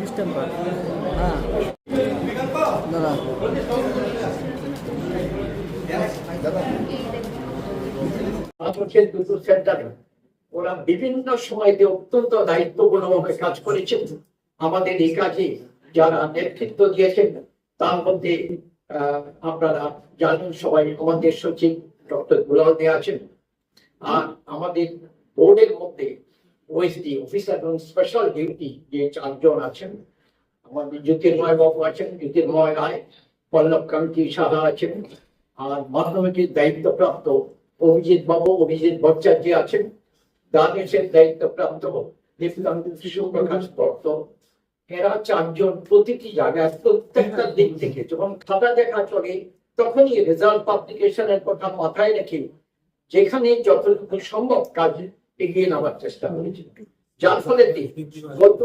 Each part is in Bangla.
ডিস্টেম্বার হ্যাঁ আদর্শের দুটো সেন্টারে ওরা বিভিন্ন সময়তে অত্যন্ত দায়িত্বপূর্ণভাবে কাজ করেছেন। আমাদের এই কাজে যারা নেতৃত্ব দিয়েছেন, তার মধ্যে আপনারা জানেন সবাই আমাদের সচিব ডক্টর গুলাল দে আছেন। আর আমাদের বোর্ডের মধ্যে ওএসডি অফিসার এবং স্পেশাল ডিউটি যে চারজন আছেন আমাদের জ্যোতির্ময় বাবু আছেন জ্যোতির্ময় রায় পল্লব কান্তি সাহা আছেন, আর মাধ্যমিকের দায়িত্বপ্রাপ্ত অভিজিৎ বাবু, অভিজিৎ ভট্টাচার্য আছেন। দ্বাদশের দায়িত্বপ্রাপ্ত দীপ্তান্ত শিশু প্রকাশ দত্ত এরা চারজন প্রতিটি জায়গায় প্রত্যেকটা দিক থেকে যখন খাতা দেখা চলে তখনই রেজাল্ট পাবলিকেশনের কথা মাথায় রেখে যেখানে যতটুকু সম্ভব কাজ এগিয়ে নেওয়ার চেষ্টা করেছে। যার ফলে গত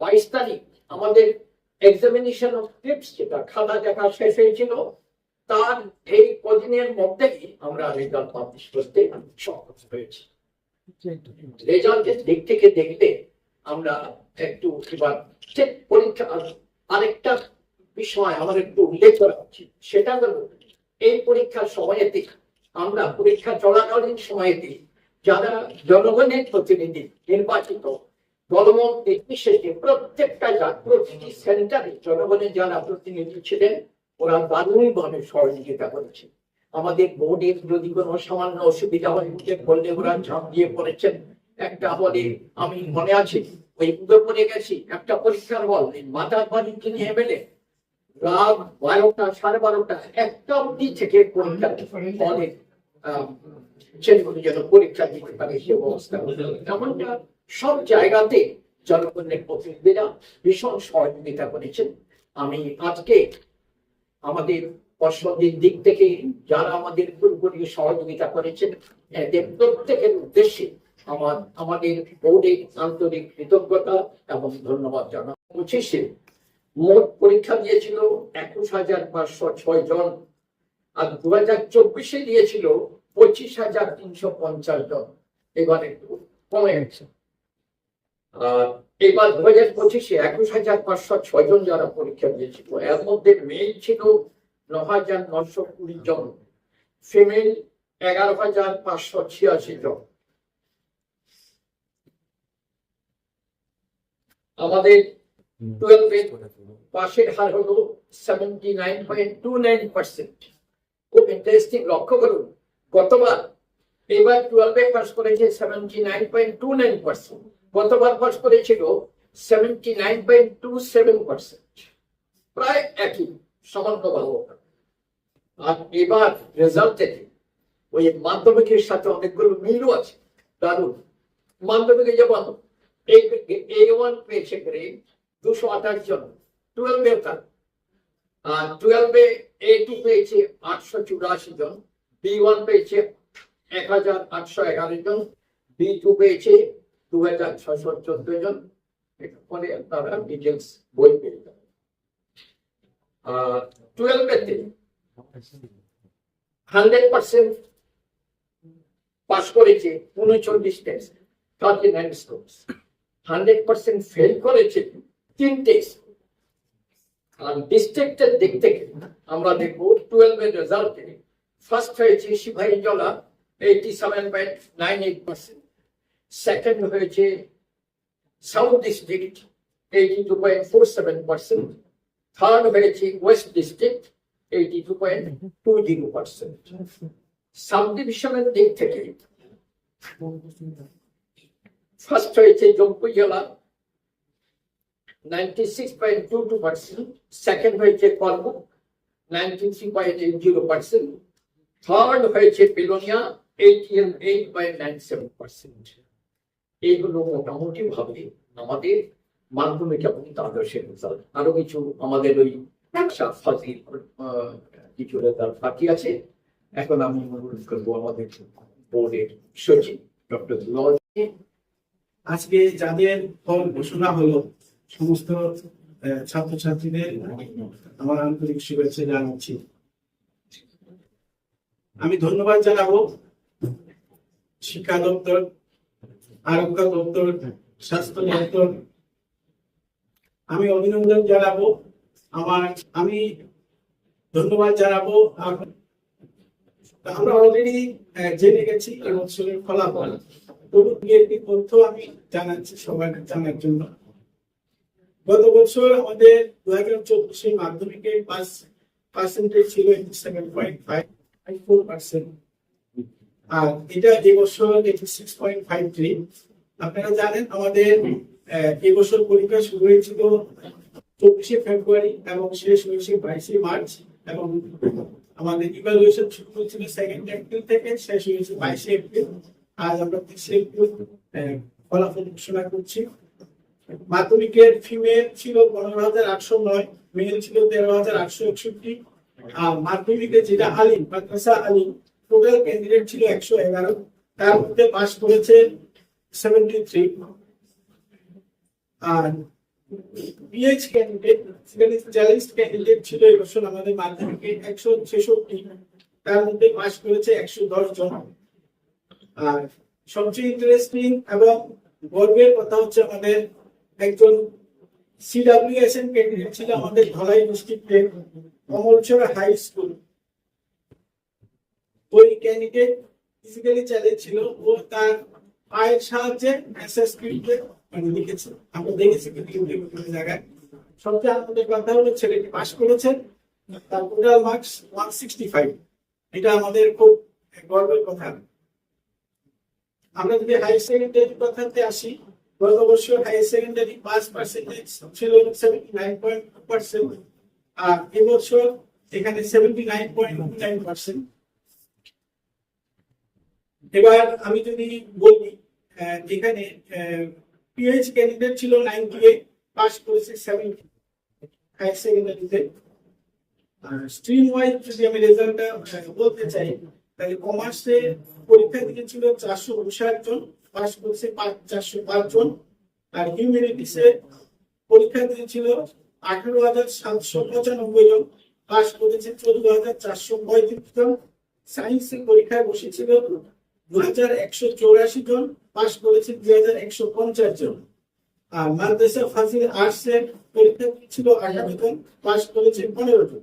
বাইশ তারিখ আমাদের এক্সামিনেশন অফ টিপস যেটা খাতা দেখা শেষ হয়েছিল তার এই কদিনের মধ্যেই আমরা রেজাল্ট পাবলিশ করতে সক্ষম হয়েছি। রেজাল্টের দিক থেকে দেখলে আমরা একটু এবার পরীক্ষা আরেকটা বিষয় আমার একটু উল্লেখ করা উচিত, সেটা হলো এই পরীক্ষার সময়তে, আমরা পরীক্ষা চলাকালীন সময়তে যারা জনগণের প্রতিনিধি, নির্বাচিত নির্বিশেষে প্রত্যেকটা প্রতিটি সেন্টারে জনগণের যারা প্রতিনিধি ছিলেন, ওরা দারুণভাবে সহযোগিতা করেছে। আমাদের বোর্ডের যদি কোনো সামান্য অসুবিধা হয় পড়লে ওরা ঝাঁপ দিয়ে পড়েছেন। একটা হলে আমি মনে আছি ওই উদয়পুরে গেছি একটা হল এই মাথার বাড়িতে নিয়ে বেলে রাত বারোটা সাড়ে বারোটা একটা অবধি থেকে পরীক্ষা আহ, ছেলেগুলো যেন পরীক্ষা দিতে পারে সে ব্যবস্থা এমনটা সব জায়গাতে জনগণের প্রতিনিধিরা ভীষণ সহযোগিতা করেছেন। আমি আজকে আমাদের পর্ষদের দিক থেকে যারা আমাদের পুরোপুরি সহযোগিতা করেছেন এদের প্রত্যেকের উদ্দেশ্যে আমার, আমাদের বোর্ডের আন্তরিক কৃতজ্ঞতা এবং ধন্যবাদ জানাই পঁচিশে, মোট পরীক্ষা দিয়েছিল একুশ হাজার পাঁচশো ছয় জন আর দু হাজার চব্বিশে দিয়েছিল পঁচিশ হাজার তিনশো পঞ্চাশ জন। এবার একটু কমে গেছে। আর এবার দু হাজার পঁচিশে একুশ হাজার পাঁচশো ছয় জন যারা পরীক্ষা দিয়েছিল, এর মধ্যে মেল ছিল ন হাজার নশো কুড়ি জন ফিমেল এগারো হাজার পাঁচশো ছিয়াশি জন। আমাদের টুয়েলভে পাশের হার হলো seventy nine point two nine percent খুব ইন্টারেস্টিং লক্ষ্য করুন গতবার এবার টুয়েলভে পাস করেছে seventy nine point two nine percent গতবার পাস করেছিল seventy nine point two seven percent প্রায় একই সামান্য ভালো। আর এবার রেজাল্ট ওই মাধ্যমিকের সাথে অনেকগুলো মিলও আছে। দারুণ। মাধ্যমিকে যেমন এ ওয়ান পেয়েছে গ্রেড দুশো আঠাশ জন। টুয়েলভে তার টুয়েলভে এ টু পেয়েছে আটশো চুরাশি জন। বি ওয়ান পেয়েছে এক হাজার আটশো এগারো জন। বি টু পেয়েছে দু হাজার ছশো চোদ্দ জন। পরে তারা ডিটেলস বই পেয়ে যাবে আর টুয়েলভেতে হান্ড্রেড পার্সেন্ট পাস করেছে উনচল্লিশ test thirty nine scores hundred percent fail করেছে তিনটে আর ডিস্ট্রিক্টের দিক থেকে আমরা দেখব টুয়েলভের রেজাল্টে ফার্স্ট হয়েছে Sepahijala eighty seven point nine eight percent second হয়েছে south district eighty two point four seven percent third হয়েছে west district eighty two point two zero percent sub ডিভিশনের দিক থেকে ফার্স্ট হয়েছে জম্পু জেলা হয়েছে কর্ম হয়েছে Pilonia eighty eight point nine seven percent এইগুলো মোটামুটি ভাবে আমাদের মাধ্যমিক এবং দ্বাদশের রেজাল্ট আরও কিছু আমাদের ওই ফাজিল কিছু রেজাল্ট বাকি আছে। এখন আমি অনুরোধ করব আমাদের বোর্ডের সচিব ডক্টর দুলাল আজকে যাদের ফল ঘোষণা হলো, সমস্ত ছাত্রছাত্রীদের আমার আন্তরিক শুভেচ্ছা জানাচ্ছি। আমি ধন্যবাদ জানাব শিক্ষা দপ্তর আরোগ্য দপ্তর, স্বাস্থ্য দপ্তর। আমি অভিনন্দন জানাব, আমার, আমি ধন্যবাদ জানাব। আমরা অলরেডি জেনে গেছি এই বছরের ফলাফল। তবু দুই তথ্য আমি জানাচ্ছি সবার জানার জন্য। গত বছর আমাদের দু হাজার চব্বিশে মাধ্যমিকে পাস পার্সেন্টেজ ছিল seven point five four percent আর এটা এবছর eighty six point five three আপনারা জানেন আমাদের এবছর পরীক্ষা শুরু হয়েছিল চব্বিশে ফেব্রুয়ারি এবং শেষ হয়েছে বাইশে মার্চ এবং আমাদের ইভালুয়েশন শুরু হয়েছিল সেকেন্ড এপ্রিল থেকে, শেষ হয়েছে বাইশে এপ্রিল। আজ আমরা ফলাফল ঘোষণা করছি। মাধ্যমিকের ফিমেল ছিল পনেরো হাজার আটশো নয় মেল ছিল তেরো হাজার আটশো একষট্টি। আর মাধ্যমিকে যেটা আলিম, মাদ্রাসা আলিম টোটাল ক্যান্ডিডেট ছিল একশো এগারো। তার মধ্যে পাস করেছে সেভেন্টি থ্রি আর পিএইচ ক্যান্ডিডেট সেখানে চ্যালেঞ্জ ক্যান্ডিডেট ছিল এবছর আমাদের মাধ্যমিকে একশো ছেষট্টি। তার মধ্যে পাস করেছে একশো দশ জন। আর সবচেয়ে ইন্টারেস্টিং এবং গর্বের কথা হচ্ছে আমাদের একজন সিডাব্লিউএসএন ক্যান্ডিডেট ছিল আমাদের ধলাই ডিস্ট্রিক্টে কমলচর হাই স্কুল ওই ক্যান্ডিডেট ফিজিক্যালি চ্যালেঞ্জ ছিল, ও তার পায়ের সাহায্যে এসএস মানে লিখেছে আমরা দেখেছি বিভিন্ন জায়গায়। সবচেয়ে আমাদের কথা হলো ছেলেটি পাস করেছেন তার total marks one sixty five এটা আমাদের খুব গর্বের কথা। আমরা যদি হাই সেকেন্ডারি কথাতে আসি গত বছর হাই সেকেন্ডারি পাস পার্সেন্টেজ ছিল সেভেন্টি নাইন পয়েন্ট পার্সেন্ট আর এবছর এখানে seventy nine point nine percent এবার আমি যদি বলি এখানে পিএইচ ক্যান্ডিডেট ছিল নাইনটি এইট পাস করেছে সেভেন্টি হাই সেকেন্ডারিতে স্ট্রিম ওয়াইজ যদি আমি রেজাল্টটা বলতে চাই তাহলে কমার্সে পরীক্ষা দিয়েছিল চারশো উনষাট জন পাস করেছে পাঁচ চারশো পাঁচ জন। আর হিউম্যানিটিসে পরীক্ষা দিয়েছিল আঠারো হাজার সাতশো পঁচানব্বই জন পাস করেছে চোদ্দ হাজার চারশো পঁয়ত্রিশ জন। সায়েন্সের পরীক্ষায় বসেছিল দু হাজার একশো চৌরাশি জন পাস করেছে দুই হাজার একশো পঞ্চাশ জন। আর মাদ্রাসা ফাজিল আর্টসের পরীক্ষা দিয়েছিল আঠারো জন পাস করেছে পনেরো জন।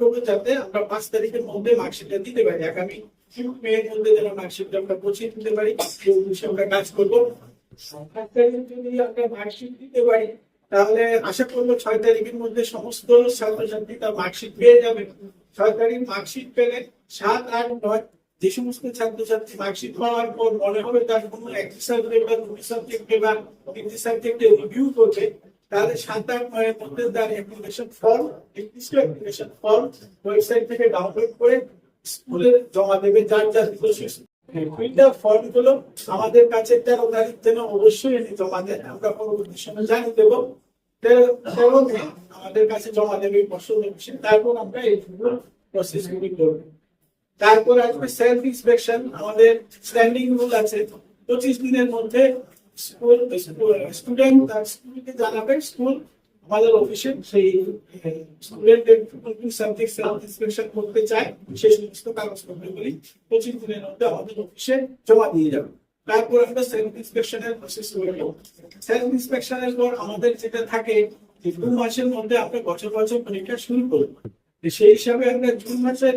করব যাতে আমরা পাঁচ তারিখের মধ্যে মার্কশিটটা দিতে পারি। আগামী মেয়ের মধ্যে যেন মার্কশিটটা আমরা পৌঁছে দিতে পারি আমরা কাজ করব। তাহলে আশা করব ছয় তারিখের মধ্যে সমস্ত ছাত্রছাত্রী তার মার্কশিট পেয়ে যাবে। ছয় মার্কশিট পেলে সাত, আট, নয়, যে সমস্ত ছাত্রছাত্রী মার্কশিট পাওয়ার পর মনে হবে তার কোনো একটি সাবজেক্ট বা দুটি সাবজেক্টে বা তিনটি সাবজেক্টে রিভিউ করবে। তাহলে সাত আট নয়ের মধ্যে তার অ্যাপ্লিকেশন ফর্ম নির্দিষ্ট অ্যাপ্লিকেশন ফর্ম ওয়েবসাইট থেকে ডাউনলোড করে স্কুলে জমা দেবে যার যার ফিল্টার ফর্মগুলো আমাদের কাছে তেরো তারিখ যেন অবশ্যই এনে জমা দেয়। আমরা পরবর্তী সময় জানিয়ে দেবো। আমাদের কাছে জমা দেবে পছন্দ তারপর আমরা এই প্রসেস গুলি করব। তারপর আসবে সেলফ ইন্সপেকশন আমাদের স্ট্যান্ডিং রুল আছে। পঁচিশ দিনের মধ্যে স্কুল স্টুডেন্ট স্কুলকে জানাবে স্কুল আমাদের সেই করতে চায়, সেই সমস্ত কাগজপত্রগুলি পঁচিশ দিনের মধ্যে আমাদের অফিসে জমা দিয়ে যাবে। তারপর আমরা সেলফ ইন্সপেকশনের প্রসেস করব সেলফ ইন্সপেকশনের পর আমাদের যেটা থাকে, যে দু মাসের মধ্যে আমরা বছর বছর পরীক্ষা শুরু করব। সেই হিসাবে আমরা জুন মাসের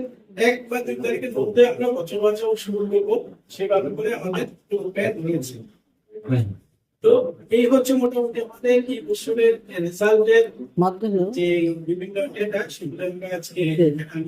এক বা দুই তারিখের মধ্যে আমরা বছর বছর শুরু করব। সেভাবে করে আমাদের রয়েছে। তো এই হচ্ছে মোটামুটি আমাদের এই বছরের রেজাল্টের যে বিভিন্ন ডেটা সেগুলো আমরা আজকে দেখানো